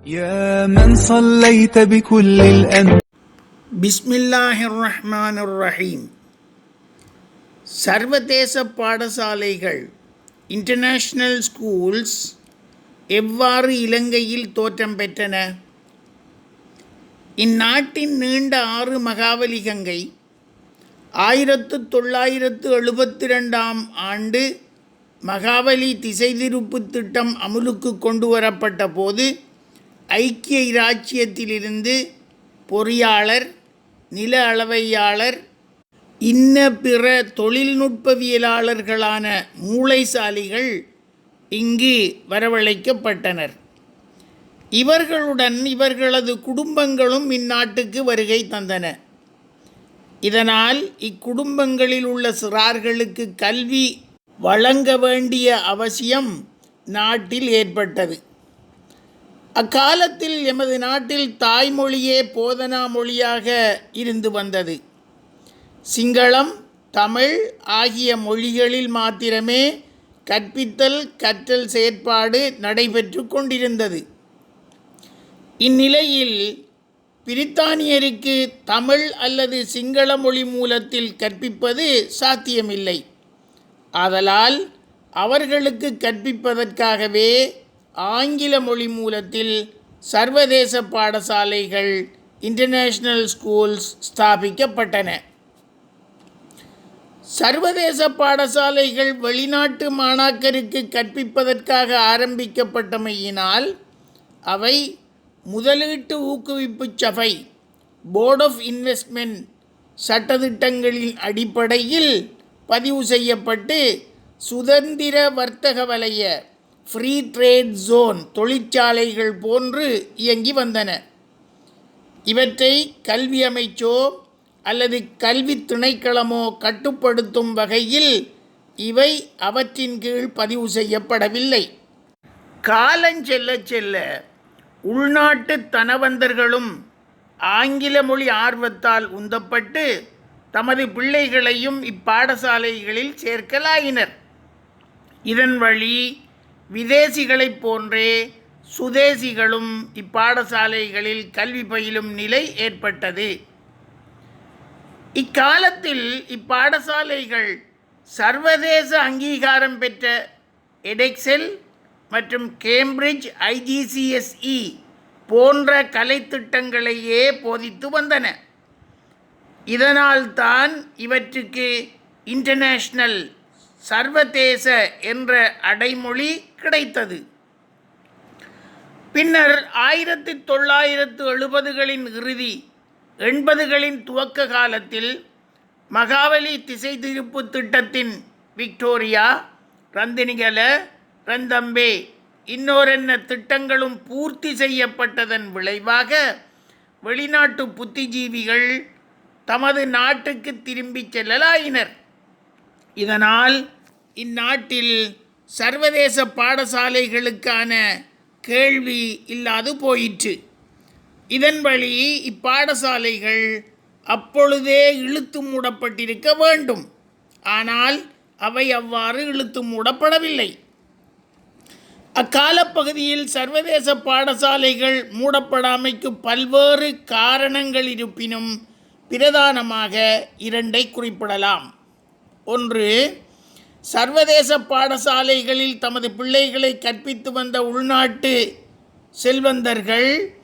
يا من صليت بكل الأنبياء பிஸ்மில்லாஹிர் ரஹ்மானுர் ரஹீம் சர்வதேச பாடசாலைகள் இன்டர்நேஷ்னல் ஸ்கூல்ஸ் எவ்வாறு இலங்கையில் தோற்றம் பெற்றன இந்நாட்டின் நீண்ட ஆறு மகாவலி கங்கை ஆயிரத்து தொள்ளாயிரத்து எழுபத்தி ரெண்டாம் ஆண்டு மகாவலி திசை திருப்பு திட்டம் அமுலுக்கு கொண்டு வரப்பட்ட போது ஐக்கிய இராச்சியத்திலிருந்து பொறியாளர் நில அளவையாளர் இன்ன பிற தொழில்நுட்பவியலாளர்களான மூளைசாலிகள் இங்கு வரவழைக்கப்பட்டனர். இவர்களுடன் இவர்களது குடும்பங்களும் இந்நாட்டுக்கு வருகை தந்தன. இதனால் இக்குடும்பங்களில் உள்ள சிறார்களுக்கு கல்வி வழங்க வேண்டிய அவசியம் நாட்டில் ஏற்பட்டது. அக்காலத்தில் எமது நாட்டில் தாய்மொழியே போதனா மொழியாக இருந்து வந்தது. சிங்களம் தமிழ் ஆகிய மொழிகளில் மாத்திரமே கற்பித்தல் கற்றல் செயற்பாடு நடைபெற்று கொண்டிருந்தது. இந்நிலையில் பிரித்தானியருக்கு தமிழ் அல்லது சிங்கள மொழி மூலத்தில் கற்பிப்பது சாத்தியமில்லை. ஆதலால் அவர்களுக்கு கற்பிப்பதற்காகவே ஆங்கில மொழி மூலத்தில் சர்வதேச பாடசாலைகள் இன்டர்நேஷ்னல் ஸ்கூல்ஸ் ஸ்தாபிக்கப்பட்டன. சர்வதேச பாடசாலைகள் வெளிநாட்டு மாணாக்கருக்கு கற்பிப்பதற்காக ஆரம்பிக்கப்பட்டமையினால் அவை முதலீட்டு ஊக்குவிப்பு சபை போர்ட் ஆஃப் இன்வெஸ்ட்மெண்ட் சட்டத்திட்டங்களின் அடிப்படையில் பதிவு செய்யப்பட்டு சுதந்திர வர்த்தக வலய ஃப்ரீ ட்ரேட் ஜோன் தொழிற்சாலைகள் போன்று இயங்கி வந்தன. இவற்றை கல்வி அமைச்சோ அல்லது கல்வி திணைக்களமோ கட்டுப்படுத்தும் வகையில் இவை அவற்றின் கீழ் பதிவு செய்யப்படவில்லை. காலஞ்செல்ல செல்ல உள்நாட்டு தனவந்தர்களும் ஆங்கில மொழி ஆர்வத்தால் உந்தப்பட்டு தமது பிள்ளைகளையும் இப்பாடசாலைகளில் சேர்க்கலாயினர். இதன் வழி விதேசிகளைப் போன்றே சுதேசிகளும் இப்பாடசாலைகளில் கல்வி பயிலும் நிலை ஏற்பட்டது. இக்காலத்தில் இப்பாடசாலைகள் சர்வதேச அங்கீகாரம் பெற்ற எடெக்செல் மற்றும் கேம்பிரிட்ஜ் ஐஜிசிஎஸ்இ போன்ற கலைத்திட்டங்களையே போதித்து வந்தன. இதனால்தான் இவற்றுக்கு இன்டர்நேஷ்னல் சர்வதேச என்ற அடைமொழி கிடைத்தது. பின்னர் ஆயிரத்தி தொள்ளாயிரத்து எழுபதுகளின் இறுதி எண்பதுகளின் துவக்க காலத்தில் மகாவலி திசை திருப்பு திட்டத்தின் விக்டோரியா ரந்தினிகல ரந்தம்பே இன்னோரென்ன திட்டங்களும் பூர்த்தி செய்யப்பட்டதன் விளைவாக வெளிநாட்டு புத்திஜீவிகள் தமது நாட்டுக்கு திரும்பிச் செல்லலாயினர். இதனால் இந்நாட்டில் சர்வதேச பாடசாலைகளுக்கான கேள்வி இல்லாது போயிற்று. இதன் வழி இப்பாடசாலைகள் அப்பொழுதே இழுத்து மூடப்பட்டிருக்க வேண்டும். ஆனால் அவை அவ்வாறு இழுத்து மூடப்படவில்லை. அக்காலப்பகுதியில் சர்வதேச பாடசாலைகள் மூடப்படாமைக்கு பல்வேறு காரணங்கள் இருப்பினும் பிரதானமாக இரண்டை குறிப்பிடலாம். ஒன்று சர்வதேச பாடசாலைகளில் தமது பிள்ளைகளை கற்பித்து வந்த உள்நாட்டு செல்வந்தர்கள்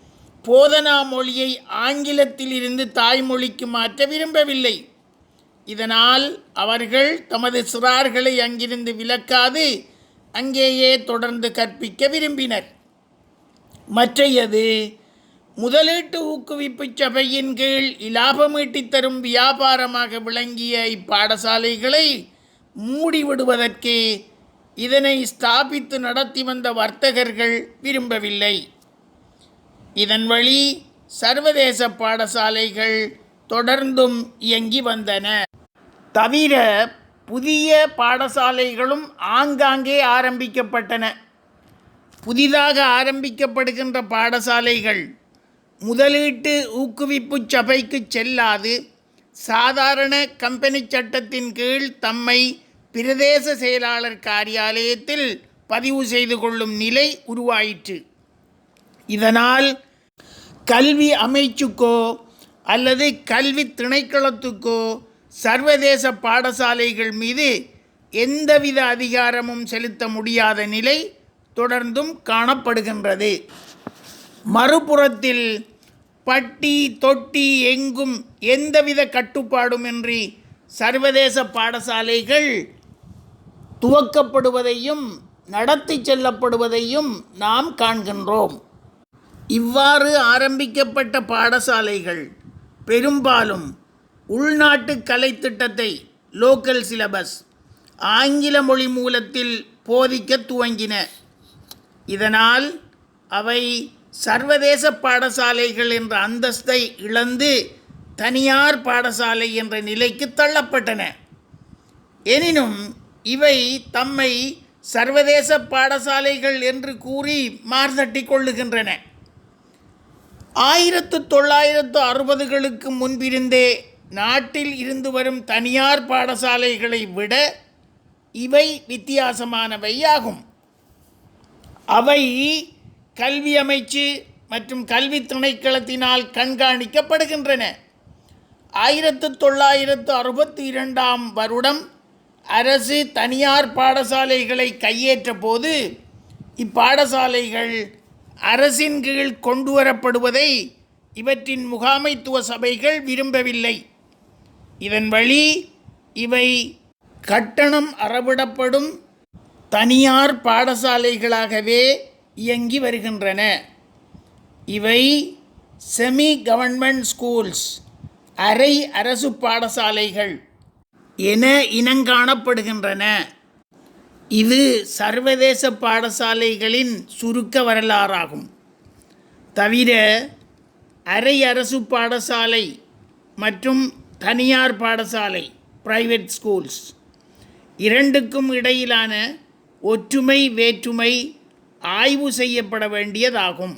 போதனா மொழியை ஆங்கிலத்திலிருந்து தாய்மொழிக்கு மாற்ற விரும்பவில்லை. இதனால் அவர்கள் தமது சிறார்களை அங்கிருந்து விலக்காது அங்கேயே தொடர்ந்து கற்பிக்க விரும்பினர். மற்றையது முதலீட்டு ஊக்குவிப்பு சபையின் கீழ் இலாபம் ஈட்டித் தரும் வியாபாரமாக விளங்கிய இப்பாடசாலைகளை மூடிவிடுவதற்கே இதனை ஸ்தாபித்து நடத்தி வந்த வர்த்தகர்கள் விரும்பவில்லை. இதன் வழி சர்வதேச பாடசாலைகள் தொடர்ந்தும் இயங்கி வந்தன. தவிர புதிய பாடசாலைகளும் ஆங்காங்கே ஆரம்பிக்கப்பட்டன. புதிதாக ஆரம்பிக்கப்படுகின்ற பாடசாலைகள் முதலீட்டு ஊக்குவிப்பு சபைக்கு செல்லாது. சாதாரண கம்பெனி சட்டத்தின் கீழ் தம்மை பிரதேச செயலாளர் காரியாலயத்தில் பதிவு செய்து கொள்ளும் நிலை உருவாயிற்று. இதனால் கல்வி அமைச்சுக்கோ அல்லது கல்வி திணைக்களத்துக்கோ சர்வதேச பாடசாலைகள் மீது எந்தவித அதிகாரமும் செலுத்த முடியாத நிலை தொடர்ந்தும் காணப்படுகின்றது. மறுபுறத்தில் பட்டி தொட்டி எங்கும் எந்தவித கட்டுப்பாடுமின்றி சர்வதேச பாடசாலைகள் துவக்கப்படுவதையும் நடத்தி செல்லப்படுவதையும் நாம் காண்கின்றோம். இவ்வாறு ஆரம்பிக்கப்பட்ட பாடசாலைகள் பெரும்பாலும் உள்நாட்டு கலைத்திட்டத்தை லோக்கல் சிலபஸ் ஆங்கில மொழி மூலத்தில் போதிக்க துவங்கின. இதனால் அவை சர்வதேச பாடசாலைகள் என்ற அந்தஸ்தை இழந்து தனியார் பாடசாலை என்ற நிலைக்கு தள்ளப்பட்டன. எனினும் இவை தம்மை சர்வதேச பாடசாலைகள் என்று கூறி மார்தட்டி கொள்ளுகின்றன ஆயிரத்து தொள்ளாயிரத்து அறுபதுகளுக்கு முன்பிருந்தே நாட்டில் இருந்து வரும் தனியார் பாடசாலைகளை விட இவை வித்தியாசமானவை ஆகும். அவை கல்வி அமைச்சு மற்றும் கல்வி திணைக்களத்தினால் கண்காணிக்கப்படுகின்றன. ஆயிரத்து தொள்ளாயிரத்து அறுபத்தி இரண்டாம் வருடம் அரசு தனியார் பாடசாலைகளை கையேற்ற போது இப்பாடசாலைகள் அரசின் கீழ் கொண்டு வரப்படுவதை இவற்றின் முகாமைத்துவ சபைகள் விரும்பவில்லை. இதன் வழி இவை கட்டணம் அறவிடப்படும் தனியார் பாடசாலைகளாகவே இயங்கி வருகின்றன. இவை செமி கவர்மெண்ட் ஸ்கூல்ஸ் அரை அரசு பாடசாலைகள். என இனங்காணப்படுகின்றன இது சர்வதேச பாடசாலைகளின் சுருக்க வரலாறாகும். தவிர அரை அரசு பாடசாலை மற்றும் தனியார் பாடசாலை பிரைவேட் ஸ்கூல்ஸ் இரண்டுக்கும் இடையிலான ஒற்றுமை வேற்றுமை ஆய்வு செய்யப்பட வேண்டியதாகும்.